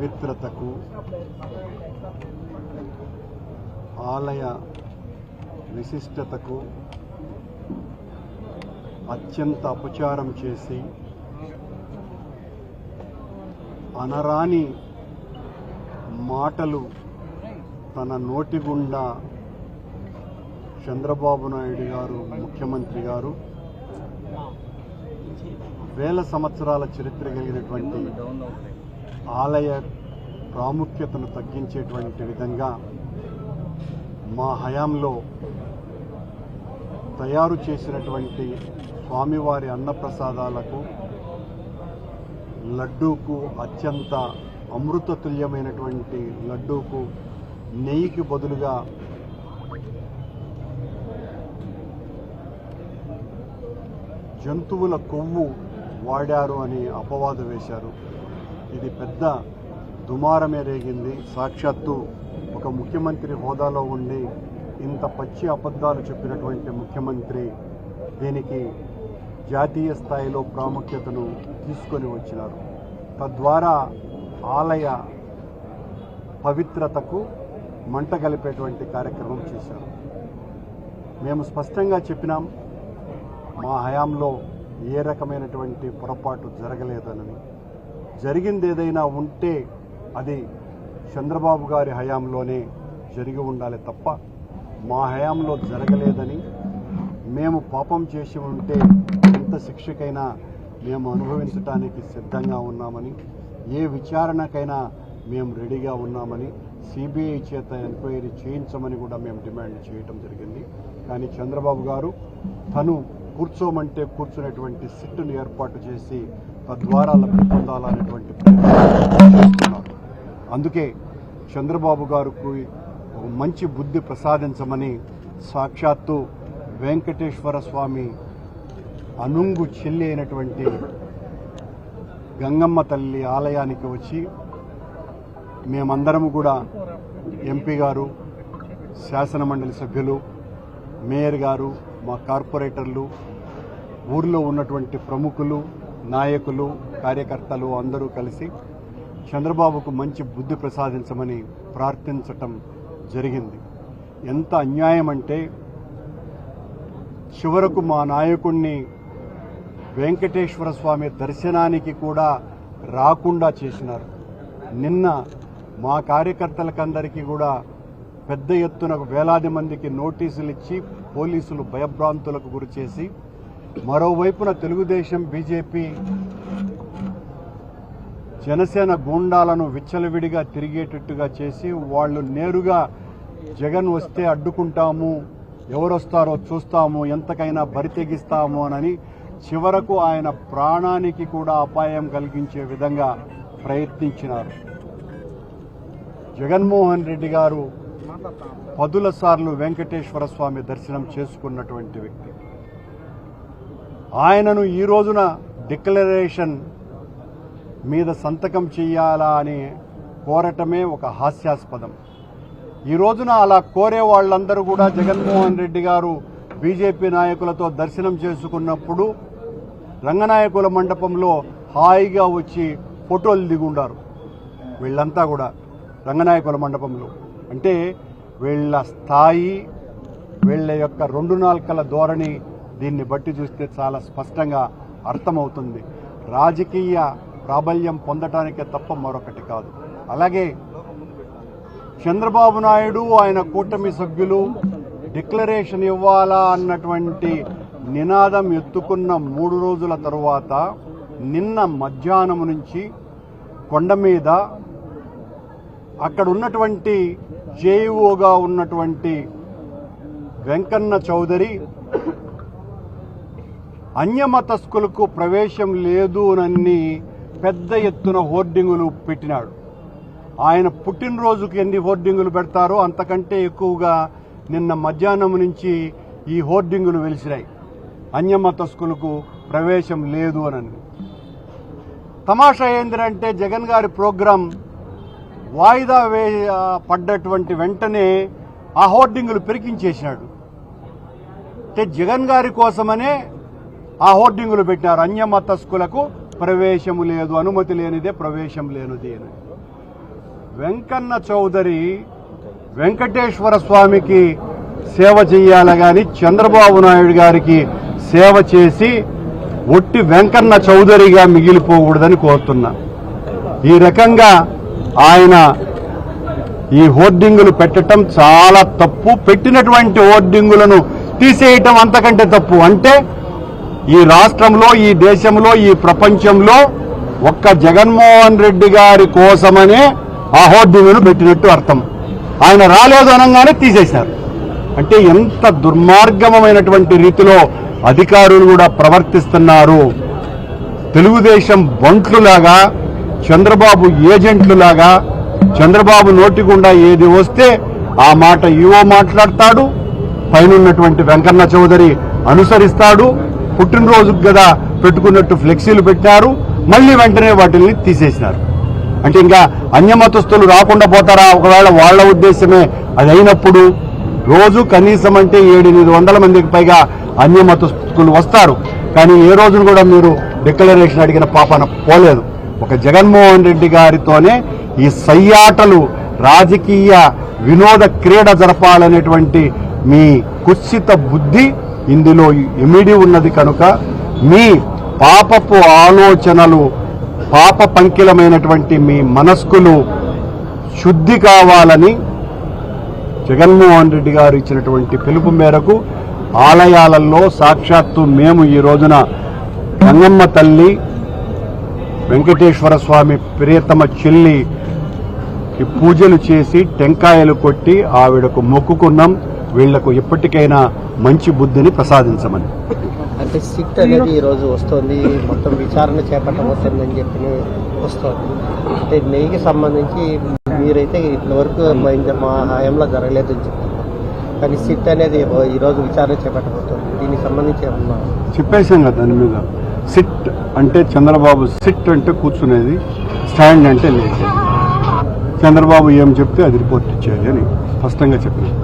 పవిత్రతకు ఆలయ విశిష్టతకు అత్యంత అపచారం చేసి అనరాని మాటలు తన నోటి గుండా చంద్రబాబు నాయుడు గారు ముఖ్యమంత్రి గారు వేల సంవత్సరాల చరిత్ర కలిగినటువంటి ఆలయ ప్రాముఖ్యతను తగ్గించేటువంటి విధంగా మా హయాంలో తయారు చేసినటువంటి స్వామివారి అన్నప్రసాదాలకు లడ్డూకు అత్యంత అమృతతుల్యమైనటువంటి లడ్డూకు నెయ్యికి బదులుగా జంతువుల కొవ్వు వాడారు అని అపవాదు వేశారు. ఇది పెద్ద దుమారమే రేగింది. సాక్షాత్తు ఒక ముఖ్యమంత్రి హోదాలో ఉండి ఇంత పచ్చి అబద్ధాలు చెప్పినటువంటి ముఖ్యమంత్రి దీనికి జాతీయ స్థాయిలో ప్రాముఖ్యతను తీసుకొని వచ్చినారు. తద్వారా ఆలయ పవిత్రతకు మంట కలిపేటువంటి కార్యక్రమం చేశారు. మేము స్పష్టంగా చెప్పినాం మా హయాంలో ఏ రకమైనటువంటి పొరపాటు జరగలేదనని. జరిగింది ఏదైనా ఉంటే అది చంద్రబాబు గారి హయాంలోనే జరిగి ఉండాలి తప్ప మా హయాంలో జరగలేదని మేము పాపం చేసి ఉంటే ఎంత శిక్షకైనా మేము అనుభవించడానికి సిద్ధంగా ఉన్నామని ఏ విచారణకైనా మేము రెడీగా ఉన్నామని సిబిఐ చేత ఎంక్వైరీ చేయించమని కూడా మేము డిమాండ్ చేయటం జరిగింది. కానీ చంద్రబాబు గారు తను కూర్చోమంటే కూర్చునేటువంటి సిట్టును ఏర్పాటు చేసి తద్వారా లబ్ధి పొందాలనేటువంటి చేస్తున్నారు. అందుకే చంద్రబాబు గారికి ఒక మంచి బుద్ధి ప్రసాదించమని సాక్షాత్తు వెంకటేశ్వర స్వామి అనుంగు చెల్లి అయినటువంటి గంగమ్మ తల్లి ఆలయానికి వచ్చి మేమందరం కూడా ఎంపీ గారు శాసనమండలి సభ్యులు మేయర్ గారు మా కార్పొరేటర్లు ఊర్లో ఉన్నటువంటి ప్రముఖులు నాయకులు కార్యకర్తలు అందరూ కలిసి చంద్రబాబుకు మంచి బుద్ధి ప్రసాదించమని ప్రార్థించటం జరిగింది. ఎంత అన్యాయం అంటే చివరకు మా నాయకుణ్ణి వెంకటేశ్వర స్వామి దర్శనానికి కూడా రాకుండా చేసినారు. నిన్న మా కార్యకర్తలకందరికీ కూడా పెద్ద ఎత్తున వేలాది మందికి నోటీసులు ఇచ్చి పోలీసులు భయభ్రాంతులకు గురి చేసి మరోవైపున తెలుగుదేశం బీజేపీ జనసేన గూండాలను విచ్చలవిడిగా తిరిగేటట్టుగా చేసి వాళ్ళు నేరుగా జగన్ వస్తే అడ్డుకుంటాము ఎవరొస్తారో చూస్తాము ఎంతకైనా బరితెగిస్తాము అని చివరకు ఆయన ప్రాణానికి కూడా అపాయం కలిగించే విధంగా ప్రయత్నించినారు. జగన్మోహన్ రెడ్డి గారు పదుల సార్లు వెంకటేశ్వర స్వామి దర్శనం చేసుకున్నటువంటి వ్యక్తి. ఆయనను ఈ రోజున డిక్లరేషన్ మీద సంతకం చెయ్యాలా అని కోరటమే ఒక హాస్యాస్పదం. ఈ రోజున అలా కోరే వాళ్ళందరూ కూడా జగన్మోహన్ రెడ్డి గారు బీజేపీ నాయకులతో దర్శనం చేసుకున్నప్పుడు రంగనాయకుల మండపంలో హాయిగా వచ్చి ఫోటోలు దిగుండారు. వీళ్ళంతా కూడా రంగనాయకుల మండపంలో. అంటే వీళ్ళ స్థాయి వీళ్ళ యొక్క రెండు నాలుకల ధోరణి దీన్ని బట్టి చూస్తే చాలా స్పష్టంగా అర్థమవుతుంది. రాజకీయ ప్రాబల్యం పొందటానికే తప్ప మరొకటి కాదు. అలాగే చంద్రబాబు నాయుడు ఆయన కూటమి సభ్యులు డిక్లరేషన్ ఇవ్వాలా అన్నటువంటి నినాదం ఎత్తుకున్న మూడు రోజుల తరువాత నిన్న మధ్యాహ్నం నుంచి కొండ మీద అక్కడ ఉన్నటువంటి జేఈఓగా ఉన్నటువంటి వెంకన్న చౌదరి అన్యమతస్కులకు ప్రవేశం లేదు అని పెద్ద ఎత్తున హోర్డింగులు పెట్టినాడు. ఆయన పుట్టినరోజుకి ఎన్ని హోర్డింగులు పెడతారో అంతకంటే ఎక్కువగా నిన్న మధ్యాహ్నం నుంచి ఈ హోర్డింగులు వెలిసినాయి. అన్యమతస్కులకు ప్రవేశం లేదు అని తమాషా ఏంటంటే జగన్ గారి ప్రోగ్రాం వాయిదా వే పడ్డటువంటి వెంటనే ఆ హోర్డింగులు పెరికించేసినాడు అంటే జగన్ గారి కోసమనే ఆ హోర్డింగులు పెట్టినారు. అన్యమతస్కులకు ప్రవేశము లేదు. అనుమతి లేనిదే ప్రవేశం లేనిది అని. వెంకన్న చౌదరి వెంకటేశ్వర స్వామికి సేవ చేయాలి గాని చంద్రబాబు నాయుడు గారికి సేవ చేసి ఒట్టి వెంకన్న చౌదరిగా మిగిలిపోకూడదని కోరుతున్నా. ఈ రకంగా ఆయన ఈ హోర్డింగులు పెట్టడం చాలా తప్పు. పెట్టినటువంటి హోర్డింగులను తీసేయటం అంతకంటే తప్పు. అంటే ఈ రాష్ట్రంలో ఈ దేశంలో ఈ ప్రపంచంలో ఒక్క జగన్మోహన్ రెడ్డి గారి కోసమనే ఆ పెట్టినట్టు అర్థం. ఆయన రాలేదు అనగానే తీసేశారు. అంటే ఎంత దుర్మార్గమైనటువంటి రీతిలో అధికారులు కూడా ప్రవర్తిస్తున్నారు. తెలుగుదేశం బంట్లులాగా చంద్రబాబు ఏజెంట్లులాగా చంద్రబాబు నోటి గుండా ఏది వస్తే ఆ మాట ఈవో మాట్లాడతాడు పైనున్నటువంటి వెంకన్న చౌదరి అనుసరిస్తాడు పుట్టినరోజుకు కదా పెట్టుకున్నట్టు ఫ్లెక్సీలు పెట్టారు మళ్ళీ వెంటనే వాటిని తీసేసినారు. అంటే ఇంకా అన్యమతస్తులు రాకుండా పోతారా? ఒకవేళ వాళ్ళ ఉద్దేశమే అది అయినప్పుడు రోజు కనీసం అంటే ఏడెనిమిది వందల మందికి పైగా అన్యమతస్తులు వస్తారు. కానీ ఏ రోజును కూడా మీరు డిక్లరేషన్ అడిగిన పాపన పోలేదు. ఒక జగన్మోహన్ రెడ్డి గారితోనే ఈ సయ్యాటలు రాజకీయ వినోద క్రీడ జరపాలనేటువంటి మీ కుత్సిత బుద్ధి ఇందులో ఇమిడి ఉన్నది కనుక మీ పాపపు ఆలోచనలు పాప పంకిలమైనటువంటి మీ మనస్కులు శుద్ధి కావాలని జగన్మోహన్ రెడ్డి గారు ఇచ్చినటువంటి పిలుపు మేరకు ఆలయాలలో సాక్షాత్తు మేము ఈ రోజున గంగమ్మ తల్లి వెంకటేశ్వర స్వామి ప్రియతమ చెల్లి పూజలు చేసి టెంకాయలు కొట్టి ఆవిడకు మొక్కుకున్నాం. వీళ్ళకు ఎప్పటికైనా మంచి బుద్ధిని ప్రసాదించమని. అంటే సిట్ అనేది ఈ రోజు వస్తుంది. మొత్తం విచారణ చేపట్టబోతుందని చెప్పి వస్తుంది. అంటే నెయ్యికి సంబంధించి మీరైతే ఇప్పటివరకు మా హయాంలో జరగలేదని చెప్తున్నారు కానీ సిట్ అనేది ఈ రోజు విచారణ చేపట్టబోతుంది. దీనికి సంబంధించి ఏమన్నా? చెప్పేశాం కదా దాని మీద. సిట్ అంటే చంద్రబాబు సిట్ అంటే కూర్చునేది స్టాండ్ అంటే లేచేది చంద్రబాబు ఏం చెప్తే అది రిపోర్ట్ ఇచ్చేది అని స్పష్టంగా చెప్పారు.